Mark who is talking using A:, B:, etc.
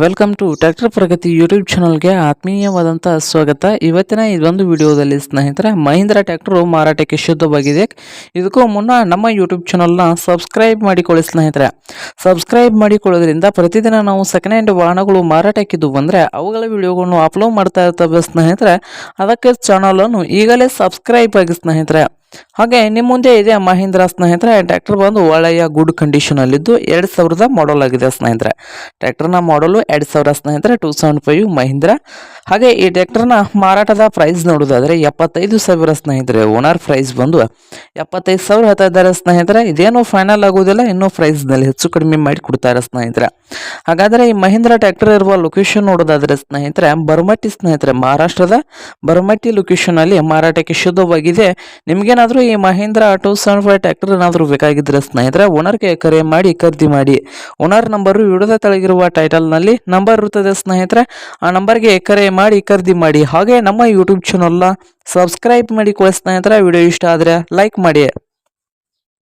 A: Welcome to tractor Pragati YouTube ಚಾನಲ್ಗೆ ಆತ್ಮೀಯವಾದಂಥ ಸ್ವಾಗತ. ಇವತ್ತಿನ ಇದೊಂದು ವಿಡಿಯೋದಲ್ಲಿ ಸ್ನೇಹಿತರೆ, ಮಹೀಂದ್ರ ಟ್ರ್ಯಾಕ್ಟರು ಮಾರಾಟಕ್ಕೆ ಶುದ್ಧವಾಗಿದೆ. ಇದಕ್ಕೂ ಮುನ್ನ ನಮ್ಮ ಯೂಟ್ಯೂಬ್ ಚಾನಲ್ನ ಸಬ್ಸ್ಕ್ರೈಬ್ ಮಾಡಿಕೊಳ್ಳಿ ಸ್ನೇಹಿತರೆ. ಸಬ್ಸ್ಕ್ರೈಬ್ ಮಾಡಿಕೊಳ್ಳೋದ್ರಿಂದ ಪ್ರತಿದಿನ ನಾವು ಸೆಕೆಂಡ್ ಹ್ಯಾಂಡ್ ವಾಹನಗಳು ಮಾರಾಟಕ್ಕಿದ್ದು ಬಂದರೆ ಅವುಗಳ ವಿಡಿಯೋಗಳನ್ನು ಅಪ್ಲೋಡ್ ಮಾಡ್ತಾ ಇರ್ತವೆ ಸ್ನೇಹಿತರೆ. ಅದಕ್ಕೆ ಚಾನಲನ್ನು ಈಗಲೇ ಸಬ್ಸ್ಕ್ರೈಬ್ ಆಗಿ ಸ್ನೇಹಿತರೆ. ಹಾಗೆ ನಿಮ್ಮ ಮುಂದೆ ಇದೆ ಮಹೀಂದ್ರ ಸ್ನೇಹಿತರೆ, ಟ್ರ್ಯಾಕ್ಟರ್ ಬಂದು ಒಳ್ಳೆಯ ಗುಡ್ ಕಂಡೀಷನ್ ಅಲ್ಲಿದ್ದು ಎರಡು ಸಾವಿರದ ಮಾಡಲ್ ಆಗಿದೆ ಸ್ನೇಹಿತರೆ. ಟ್ರ್ಯಾಕ್ಟರ್ನ ಮಾಡಲು ಎರಡು ಸಾವಿರ ಸ್ನೇಹಿತರೆ ಟೂ ಸೆವೆನ್ ಫೈವ್ ಮಹೀಂದ್ರ. ಹಾಗೆ ಈ ಟ್ರ್ಯಾಕ್ಟರ್ನ ಮಾರಾಟದ ಪ್ರೈಸ್ ನೋಡೋದಾದರೆ ಎಪ್ಪತ್ತೈದು ಸಾವಿರ ಸ್ನೇಹಿತರೆ ಓನರ್ ಪ್ರೈಸ್ ಬಂದು ಎಪ್ಪತ್ತೈದು ಸಾವಿರ ಹೇಳ್ತಾ ಇದ್ದಾರೆ ಸ್ನೇಹಿತರೆ. ಇದೇನು ಫೈನಲ್ ಆಗೋದಿಲ್ಲ, ಇನ್ನೂ ಪ್ರೈಸ್ನಲ್ಲಿ ಹೆಚ್ಚು ಕಡಿಮೆ ಮಾಡಿ ಕೊಡ್ತಾರೆ ಸ್ನೇಹಿತರೆ. ಹಾಗಾದರೆ ಈ ಮಹೀಂದ್ರ ಟ್ರ್ಯಾಕ್ಟರ್ ಇರುವ ಲೊಕೇಶನ್ ನೋಡೋದಾದ್ರೆ ಸ್ನೇಹಿತರೆ, ಬರಮಟ್ಟಿ ಸ್ನೇಹಿತರೆ, ಮಹಾರಾಷ್ಟ್ರದ ಬರಮಟ್ಟಿ ಲೊಕೇಶನ್ ಅಲ್ಲಿ ಮಾರಾಟಕ್ಕೆ ಶುದ್ಧವಾಗಿದೆ. ನಿಮ್ಗೇನಾದ್ರೂ ಈ Mahindra auto seven five tractor ಏನಾದರೂ ಬೇಕಾಗಿದ್ರೆ ಸ್ನೇಹಿತರೆ, ಓನರ್ಗೆ ಕರೆ ಮಾಡಿ, ಖರೀದಿ ಮಾಡಿ. ಓನರ್ ನಂಬರು ವಿಡಿಯೋದ ಟೈಟಲ್ ಟೈಟಲ್ನಲ್ಲಿ ನಂಬರ್ ಇರುತ್ತದೆ ಸ್ನೇಹಿತರೆ. ಆ ನಂಬರ್ಗೆ ಕರೆ ಮಾಡಿ, ಖರೀದಿ ಮಾಡಿ. ಹಾಗೆ ನಮ್ಮ ಯೂಟ್ಯೂಬ್ ಚಾನಲ್ನ ಸಬ್ಸ್ಕ್ರೈಬ್ ಮಾಡಿ ಸ್ನೇಹಿತರೆ. ವಿಡಿಯೋ ಇಷ್ಟ ಆದರೆ ಲೈಕ್ ಮಾಡಿ.